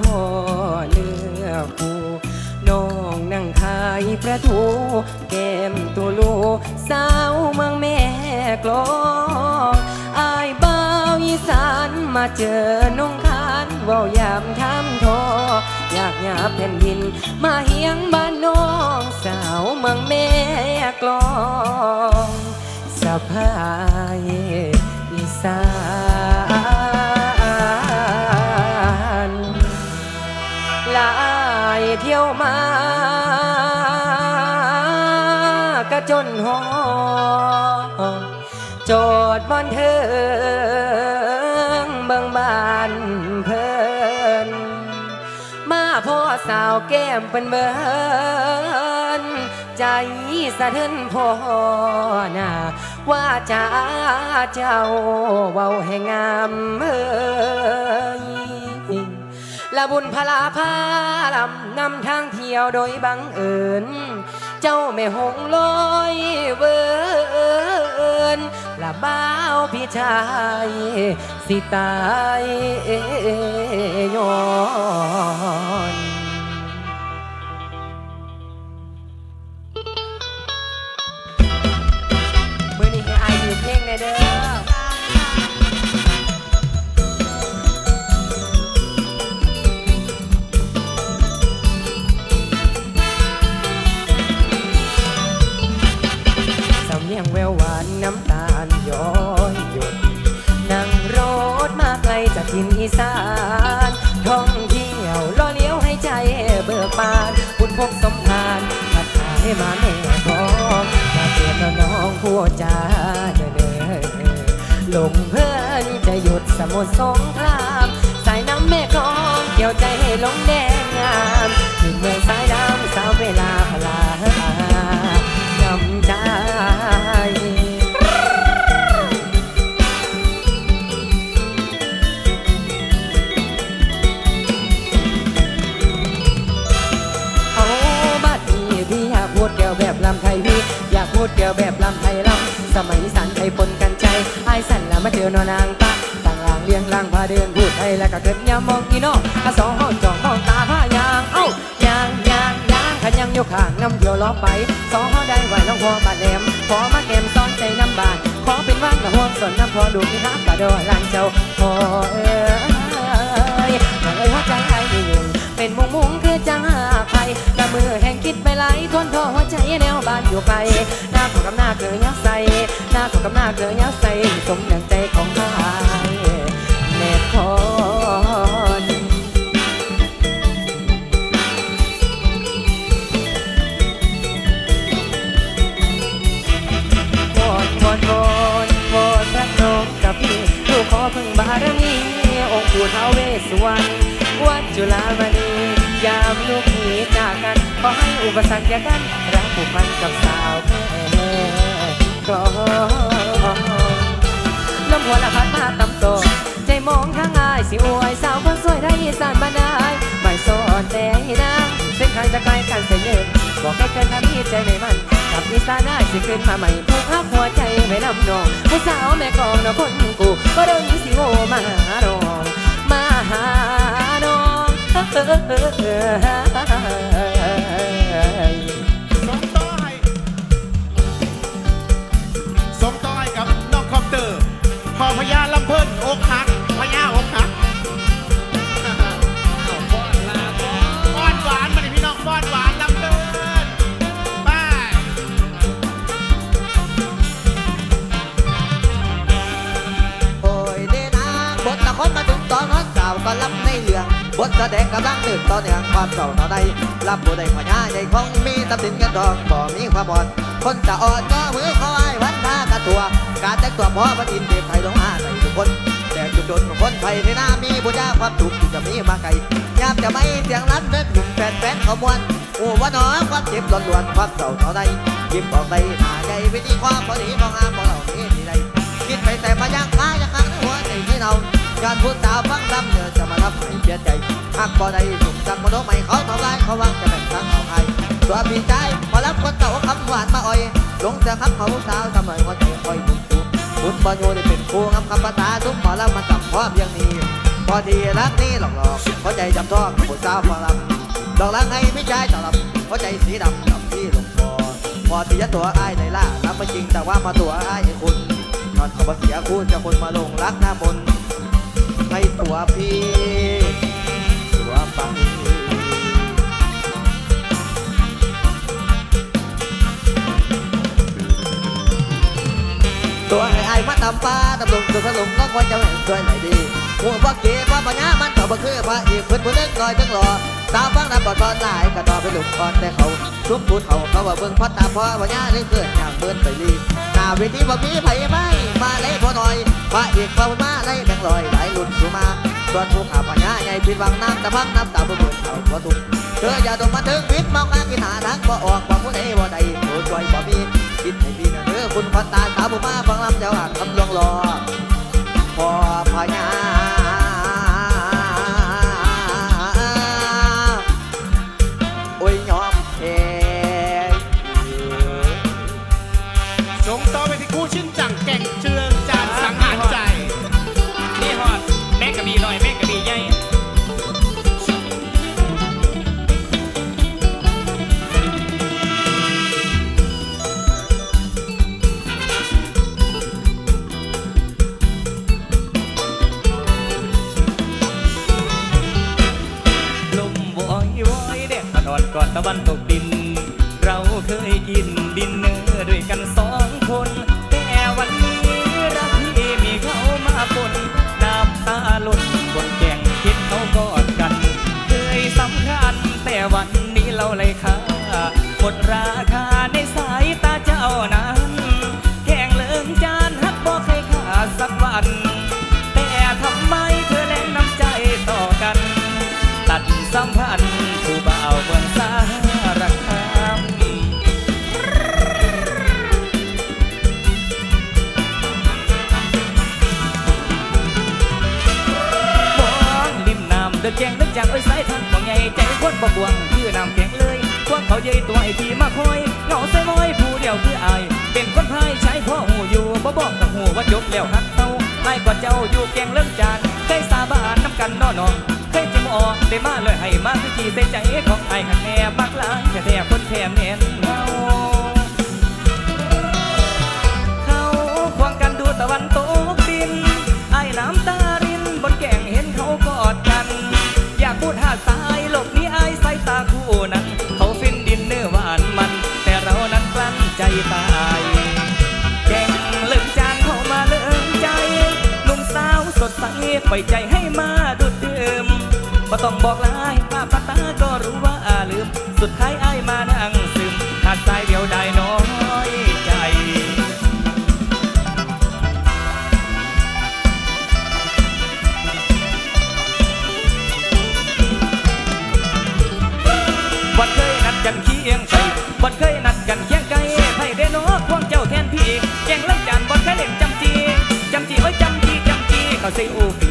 พ่อเลือกผู้น้องนั่งขายประตูแก้มตัวลูสาวเมืองแม่กลองอายบ่าวอีสานมาเจอน้องคานว้ายามทำทอ อยากหยาบแผ่นดิน มาเฮียงบ้านน้องสาวเมืองแม่กลองสะพายอีสาน ลายเที่ยวมากระจนหอโจดบอนเทิงเบิงบานเพิ่นมาพ่อสาวแก้มเป็นเบินใจสะเทือนพ่อหน้าว่าจะเจ้าเว้าให้งามเอ้ย ละบุญพลาพาลำนำทางเที่ยวโดยบังเอิญเจ้าแม่หงลอยเวินละบ้าวพี่ชายสิตายย้อนมือนี้ให้อายอยู่เพลงในเด้อ มุทรสงครามสายน้ำแม่กลองเกี่ยวใจให้ลงแดงงามถึงเมืองสายน้ำสาวเวลาพลานำใจเอาบัดนี้พี่อยาพูดเกี่ยวแบบลำไทยพี่อยากพูดเกี่ยวแบบลำไทยลำสมัยสันไทยปนกันใจไอ้สันล้วมาเจอนอนาง ยงล่างพาเดินพูดไทยแล้วก็เกิดยามมองอีน้องกะสองห้องจองห้องตาผ้ายางเอ้ายางยางยางขันยังยกขางน้ำเดียวล้อไปสองห้องได้ไหวน้องพอบาดแหลมขอมาแกมซ้อนใจน้ำบานขอเป็นว่างกับห่วงส่วนน้ำพอดูที่ฮักกะดอลานเจ้าพอเอ้ยมาเอ้ยหัวใจไอ้ยุ่งเป็นมุงมุงคือจังหาใครละมือแห่งคิดไปไหลทวนทอหัวใจแนวบ้านอยู่ไกลหน้าของกับหน้าเกลือยักใส่หน้าของกับหน้าเกลือยัก สสวรรณวัดจุฬามณียามลูกหนีจากกันขอให้อุปสรรคอย่ากันรักผูกพันกับสาวแม่กลองลมหัวละพัดมาตำโตใจมองข้างอายสิอวยสาวคนสวยได้อีสานบานายไม่สอนแต่ให้นางเส้นทางจะไกลกันเสียเยินบอกให้เกินทำมีใจไม่มันกับอีสานได้สิขึ้นมาใหม่ผูกพักหัวใจไว้นำนองผู้สาวแม่กองน้องคนกูก็เดินสิโวมาหาน้อง หาน้องส่ง เศร้าเท่าใดรับผู้ใดขอยาใหญ่ของมีตับสินกันดองบ่มีความอ่อนคนจะอ่อนก็มือคอยวันท่ากระตัว การแต่งตัวพอพันอินเด็กไทยลงอาใส่ทุกคนแต่จุดจนของคนไทยในหน้ามีบุญญาความสุขที่จะมีมาไกลยามจะไม่เสียงรันเดินหนุ่มแฟนแฟนขมวนโอ้ว่าน้อความเจ็บล้วนความเศร้าเท่าใดยิ้มออกใดหนาใหญ่วิธีความพอดีมองงามของเราเนี้ที่ใดคิดไปแต่มายังค้ายังค้างในหัวใจที่เราการพูดสาวฟังซ้ำเนื้อจะมาทำให้เสียใจ หักบ่ได้ถูกจังมโนไม่เขาทำลายเขาวางจะแบ่งทางเอาให้ตัวพี่ใจพอรับคนเต่าคำหวานมาอ่อยลงจะคับเขาสาวทำไมหัวใจคอยบุญตูบุญบอลโยได้เป็นครูงำคำภาษาทุกพอแล้วมันจับพร้อมอย่างนี้ พอที่รักนี่หลอกหลอกหัวใจจำท้องผู้สาวพอลำดอกรักให้ไม่ใจตลับหัวใจสีดำกับที่หลงคอพอที่จะตัวอ้ายในล่ารับไม่จริงแต่ว่ามาตัวอ้ายให้คุณนอนเขาบ่เสียคู่จะคนมาลงรักหน้ามนให้ตัวพี่ ตัวไปตัวให้อายมาตำปลาตำลงตัวสลงก็ควรจะไม่ช่วยหน่อยดีหัวพ่อเก๋พ่อปัญญามันก็บ่คือพระอีกเพิ่นผู้นึกลอยทั้งรอสาวฟังนับก่อนตอนหลายก็ต่อไปลุกก่อนแต่เขาทุกพูดเขาเขาว่าเบิ่งพ่อตาพ่อปัญญาเลยเกิดอย่างเบิ่นไปรีหน้าเวทีบ่มีไผไหมมาเลยพอหน่อยพระเอกพระมาไล่แบ่งลอยหลายรุ่นสู่มา ส่วนผู้ขาปัญญาใหญ่ผิดหวังน้ำตะพังน้ำตาบุบิ่งเขาบ่ทุกเธออย่าตกมาถึงพิษมองหากินหาทางบ่ออกบ่ผู้ใดบ่ใดโปรดช่วยบ่มีคิดให้ดีนะเด้อคุณพันตาสาวบ่มาฟังลำเจ้าหักคำลวงหลอกพอพญา น แต่ทำไมเธอแรงน้ำใจต่อกัน ตัดสัมพันธ์ผู้บ่าวเมืองสารคามมองริมน้ำเดินแจงนึกจากเอ้ยสายทางบ่ใหญ่ใจคนบ่กวงคือน้ำแข็งเลยกวางเขาใหญ่ตัวไอ้ที่มาคอยเหงาใส่ม้อยผู้เดียวคืออายเป็นคนพายใช้พ่อหูอยู่บ่บอกกับหูว่าจบแล้วฮักเต้า ไอ้กว่าเจ้าอยู่แกงเลิ่งจานเคยสาบานน้ำกันนอนองเคยจิมออกได้มาเลยให้มาคือที่ใส่ใจของไอ้หันแน่ ใสปล่อยใจให้มาดุดเดิมบ่ต้องบอกลายป้าป้าตาก็รู้ว่าอาลืมสุดท้ายำจีเ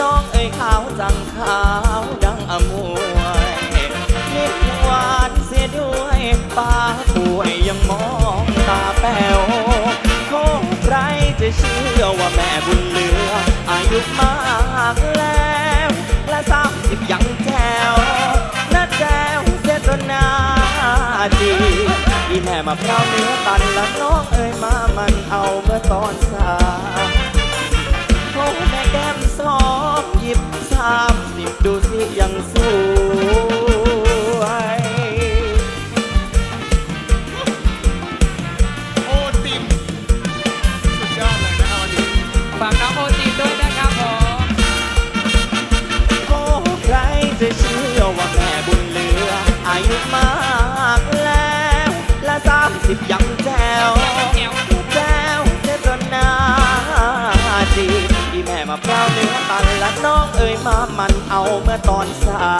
น้องเอ้ยขาวจังขาวดังอมวยนิดหวานเสียด้วยป้าป่วยยังมองตาแป๋วโคใครจะเชื่อว่าแม่บุญเลือ อายุมากแล้วและสามสิบยังแจวนัดแจวเสียจนนาจีอีแม่มาพร้าเนื้อตันและน้องเอ้ยมามันเอาเมื่อตอนสาว แม่แก้มสอบหยิบสามสิบดูสิยังสวย มื่อตอนสา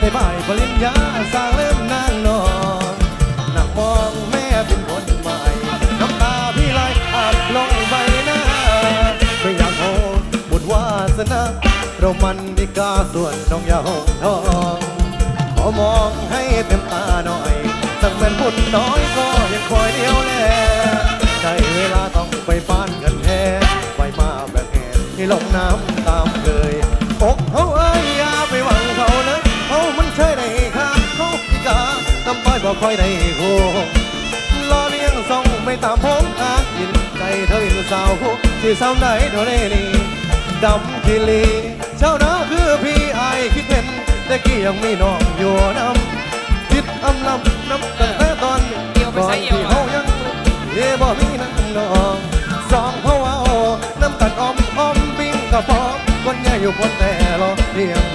ได้บ่ายปริญญาสร้างเริ่มนางนอนนั่งมองแม่เป็นคนใหม่น้ำตาพี่ไหลอาบลงใบหน้าไม่อยากโหบุญวาสนาเรามันดีกาส่วนน้องยาหงทองขอมองให้เต็มตาหน่อยตั้งเป็นบุญน้อยก็ยังคอยเดียวแลได้เวลาต้องไปบ้านกันแท้ไปมาแบบแหนที่ลงน้ำตามเคย กคอยได้โครอเลี้ยงส่องไม่ตามผมหากินใจเธออินสาวคู่ที่สาวไหนเท่านี้นี่ดำกิลีเจ้านาคือพี่ไอคิดเห็นแต่กี้ยังมีน้องอยู่น้ำคิดอำลำน้ำตั้งแต่ตอนเอี่ยวไปก่อนใส่เอี่ยวที่อะเขายังเย่บ่มีน้ำน้องสองเขาเอาน้ำกันออมออมปิ้งกระป๋องคนใหญ่อยู่บนแต่รอเพียง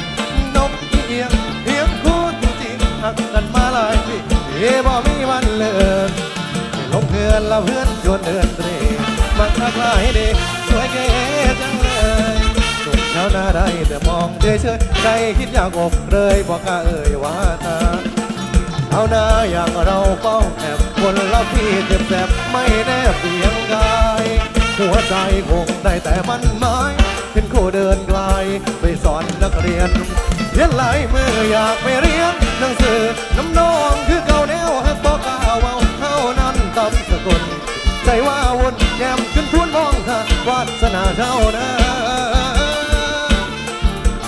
อนละเพื่อนชวนเดินเตรมันทักลายเด็กสวยเก๋จังเลยสุดเช้าหน้าได้แต่มองเฉยเฉยๆใจคิดอยากอกเลยบอกกล้าเอ่ยว่าตาเอาหน้าอย่างเราเป้าแอบคนละพี่เจ็บแสบไม่แน่เพียงกายหัวใจคงได้แต่มันหมายเป็นคู่เดินไกลไปสอนนักเรียนเรียนหลายมืออยากไปเรียนหนังสือน้ำนองคือเก่าแน่ ใจว่าวนแย้มขึ้นพูนมองหาวาสนาเท่านั้น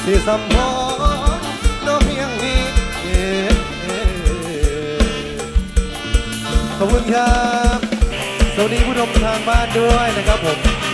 ที่สำพองน้องเพียงนี้ขอบคุณครับ สวัสดีผู้ชมทางบ้านด้วยนะครับผม